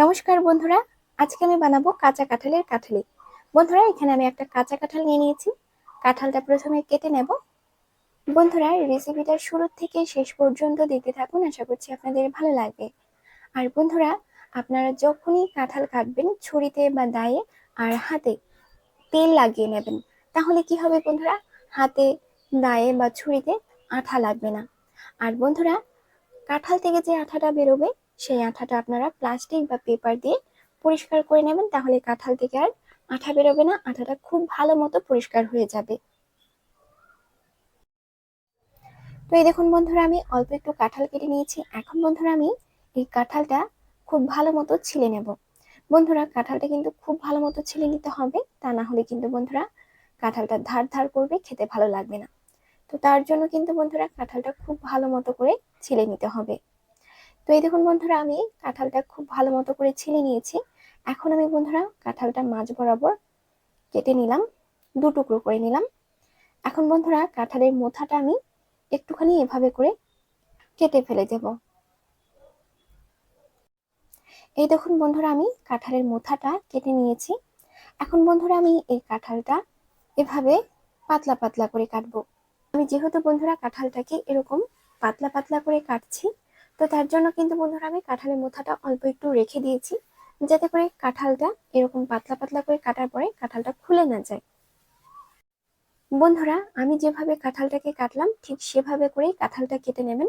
নমস্কার বন্ধুরা, আজকে আমি বানাবো কাঁচা কাঁঠালের কাঁঠালি। বন্ধুরা, এখানে আমি একটা কাঁচা কাঁঠাল নিয়ে নিয়েছি। কাঁঠালটা প্রথমে কেটে নেব। বন্ধুরা রেসিপিটা শুরু থেকে শেষ পর্যন্ত দেখতে থাকুন, আশা করছি আপনাদের ভালো লাগবে। আর বন্ধুরা, আপনারা যখনই কাঁঠাল কাটবেন, ছুরিতে বা দায়ে আর হাতে তেল লাগিয়ে নেবেন, তাহলে কি হবে বন্ধুরা? হাতে, দায়ে বা ছুরিতে আঠা লাগবে না। আর বন্ধুরা, কাঁঠাল থেকে যে আঠাটা বেরোবে সেই আঠাটা আপনারা প্লাস্টিক বা পেপার দিয়ে পরিষ্কার করে নেবেন, তাহলে কাঁঠাল থেকে আর আঠা বেরোবে না, আঠাটা খুব ভালো মতো পরিষ্কার হয়ে যাবে। তো এই দেখুন বন্ধুরা, আমি অল্প একটু কাঁঠাল কেটে নিয়েছি। এখন বন্ধুরা, আমি এই কাঁঠালটা খুব ভালো মতো ছিলে নেব। বন্ধুরা, কাঁঠালটা কিন্তু খুব ভালো মতো ছিলে নিতে হবে, তা না হলে কিন্তু বন্ধুরা কাঁঠালটা ধার ধার করবে, খেতে ভালো লাগবে না। তো তার জন্য কিন্তু বন্ধুরা, কাঁঠালটা খুব ভালো মতো করে ছিলে নিতে হবে। তো এই দেখুন বন্ধুরা, আমি কাঁঠালটা খুব ভালো মতো করে ছিলে নিয়েছি। এখন আমি বন্ধুরা কাঁঠালটা মাঝ বরাবর কেটে নিলাম, দু টুকরো করে নিলাম। এখন বন্ধুরা কাঁঠালের মোথাটা আমি একটুখানি এভাবে করে কেটে ফেলে দেব। এই দেখুন বন্ধুরা, আমি কাঁঠালের মোথাটা কেটে নিয়েছি। এখন বন্ধুরা, আমি এই কাঁঠালটা এভাবে পাতলা পাতলা করে কাটবো। আমি যেহেতু বন্ধুরা কাঁঠালটাকে এরকম পাতলা পাতলা করে কাটছি তো তার জন্য কিন্তু বন্ধুরা আমি কাঁঠালের মোথাটা অল্প একটু রেখে দিয়েছি, যাতে করে কাঁঠালটা এরকম পাতলা পাতলা করে কাটার পরে কাঁঠালটা খুলে না যায়। বন্ধুরা, আমি যেভাবে কাঁঠালটাকে কাটলাম, ঠিক সেভাবে করেই কাঁঠালটা কেটে নেবেন।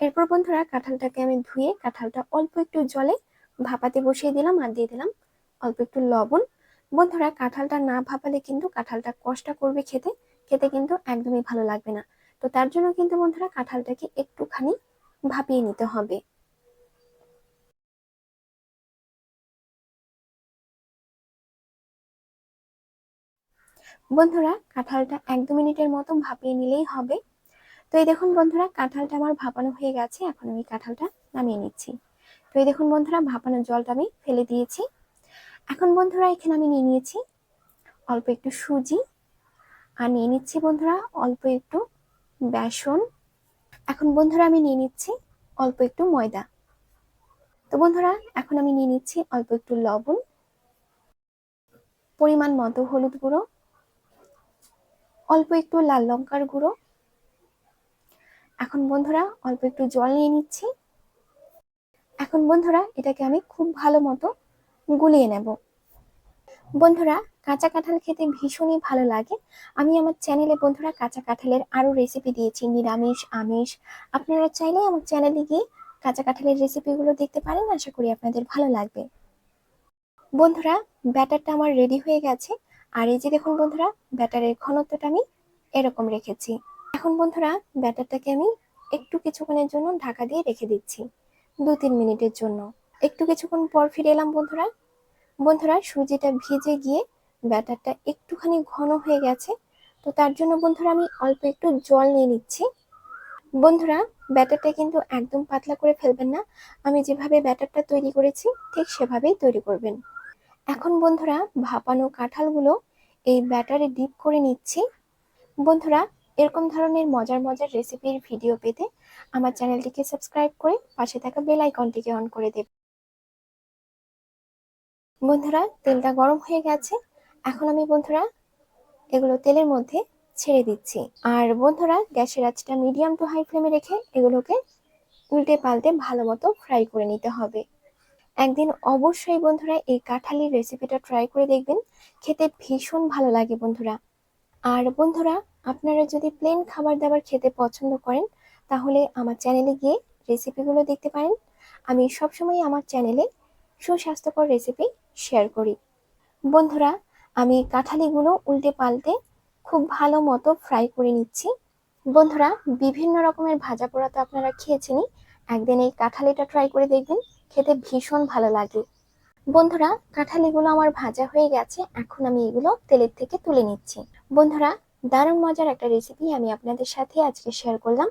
এরপর বন্ধুরা, কাঁঠালটাকে আমি ধুয়ে কাঁঠালটা অল্প একটু জলে ভাপাতে বসিয়ে দিলাম আর দিয়ে দিলাম অল্প একটু লবণ। বন্ধুরা, কাঁঠালটা না ভাপালে কিন্তু কাঁঠালটা কষ্ট করবে খেতে খেতে কিন্তু একদমই ভালো লাগবে না। তো তার জন্য কিন্তু বন্ধুরা, কাঁঠালটাকে একটুখানি ভাপিয়ে নিতে হবে। বন্ধুরা, কাঁঠালটা এক দু মিনিটের মতো ভাপিয়ে নিলেই হবে। তো এই দেখুন বন্ধুরা, কাঁঠালটা আমার ভাপানো হয়ে গেছে, এখন আমি কাঁঠালটা নামিয়ে নিচ্ছি। তো এই দেখুন বন্ধুরা ভাপানোর জলটা আমি ফেলে দিয়েছি। এখন বন্ধুরা, এখানে আমি নিয়ে নিয়েছি অল্প একটু সুজি। আর নিয়ে নিচ্ছি বন্ধুরা, অল্প একটু বেসন। এখন বন্ধুরা আমি নিয়ে নিচ্ছি অল্প একটু ময়দা। তো বন্ধুরা, এখন আমি নিয়ে নিচ্ছি অল্প একটু লবণ, পরিমাণ মতো হলুদ গুঁড়ো, অল্প একটু লাল লঙ্কার গুঁড়ো। এখন বন্ধুরা, অল্প একটু জল নিয়ে নিচ্ছি। এখন বন্ধুরা, এটাকে আমি খুব ভালো মতো গুলিয়ে নেব। বন্ধুরা কাঁচা কাঁঠাল খেতে ভীষণই ভালো লাগে। আমি আমার চ্যানেলে বন্ধুরা কাঁচা কাঁঠালের আরও রেসিপি দিয়েছি, নিরামিষ, আমিষ। আপনারা চাইলে আমার চ্যানেলে গিয়ে কাঁচা কাঁঠালের রেসিপিগুলো দেখতে পারেন, আশা করি আপনাদের ভালো লাগবে। বন্ধুরা, ব্যাটারটা আমার রেডি হয়ে গেছে। আর এই যে দেখুন বন্ধুরা, ব্যাটারের ঘনত্বটা আমি এরকম রেখেছি। এখন বন্ধুরা, ব্যাটারটাকে আমি একটু কিছুক্ষণের জন্য ঢাকা দিয়ে রেখে দিচ্ছি দু তিন মিনিটের জন্য। একটু কিছুক্ষণ পর ফিরে এলাম বন্ধুরা। বন্ধুরা সুজিটা ভিজে গিয়ে ব্যাটারটা একটুখানি ঘন হয়ে গেছে। তো তার জন্য বন্ধুরা আমি অল্প একটু জল নিয়ে নিচ্ছি। বন্ধুরা, ব্যাটারটা কিন্তু একদম পাতলা করে ফেলবেন না। আমি যেভাবে ব্যাটারটা তৈরি করেছি, ঠিক সেভাবেই তৈরি করবেন। এখন বন্ধুরা, ভাপানো কাঁঠালগুলো এই ব্যাটারে ডিপ করে নিচ্ছি। বন্ধুরা, এরকম ধরনের মজার মজার রেসিপির ভিডিও পেতে আমার চ্যানেলটিকে সাবস্ক্রাইব করে পাশে থাকা বেল আইকনটিকে অন করে দেবে। বন্ধুরা, তেলটা গরম হয়ে গেছে। এখন আমি বন্ধুরা এগুলো তেলের মধ্যে ছেড়ে দিচ্ছি। আর বন্ধুরা, গ্যাসের আঁচটা মিডিয়াম টু হাই ফ্লেমে রেখে এগুলোকে উল্টে পাল্টে ভালো মতো ফ্রাই করে নিতে হবে। একদিন অবশ্যই বন্ধুরা এই কাঁঠালির রেসিপিটা ট্রাই করে দেখবেন। খেতে ভীষণ ভালো লাগে বন্ধুরা। আর বন্ধুরা, আপনারা যদি প্লেন খাবার দাবার খেতে পছন্দ করেন, তাহলে আমার চ্যানেলে গিয়ে রেসিপিগুলো দেখতে পারেন। আমি সবসময় আমার চ্যানেলে সুস্বাস্থ্যকর রেসিপি শেয়ার করি। বন্ধুরা আমি কাঁঠালিগুলো উল্টে পাল্টে খুব ভালো মতো ফ্রাই করে নিচ্ছি। বন্ধুরা, বিভিন্ন রকমের ভাজা পোড়া তো আপনারা খেয়েছেনই। একদিন এই কাঁঠালিটা ট্রাই করে দেখবেন, খেতে ভীষণ ভালো লাগে। বন্ধুরা, কাঁঠালিগুলো আমার ভাজা হয়ে গেছে, এখন আমি এগুলো তেলের থেকে তুলে নিচ্ছি। বন্ধুরা, দারুণ মজার একটা রেসিপি আমি আপনাদের সাথে আজকে শেয়ার করলাম।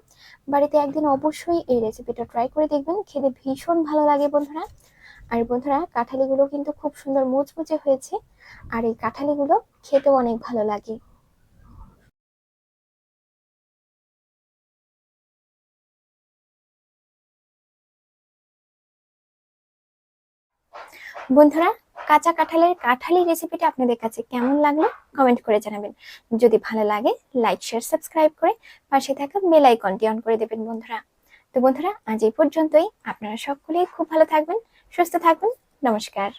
বাড়িতে একদিন অবশ্যই এই রেসিপিটা ট্রাই করে দেখবেন, খেতে ভীষণ ভালো লাগে বন্ধুরা। আর বন্ধুরা, কাঁঠালিগুলো কিন্তু খুব সুন্দর মুচমুচে হয়েছে, আর এই কাঁঠালিগুলো খেতেও অনেক ভালো লাগে। বন্ধুরা, কাঁচা কাঁঠালের কাঁঠালি রেসিপিটা আপনাদের কাছে কেমন লাগল কমেন্ট করে জানাবেন। যদি ভালো লাগে লাইক শেয়ার সাবস্ক্রাইব করে পাশে থাকা বেল আইকনটি অন করে দেবেন বন্ধুরা। তো বন্ধুরা, আজ এই পর্যন্তই। আপনারা সকলেই খুব ভালো থাকবেন। সুস্থ থাকুন নমস্কার।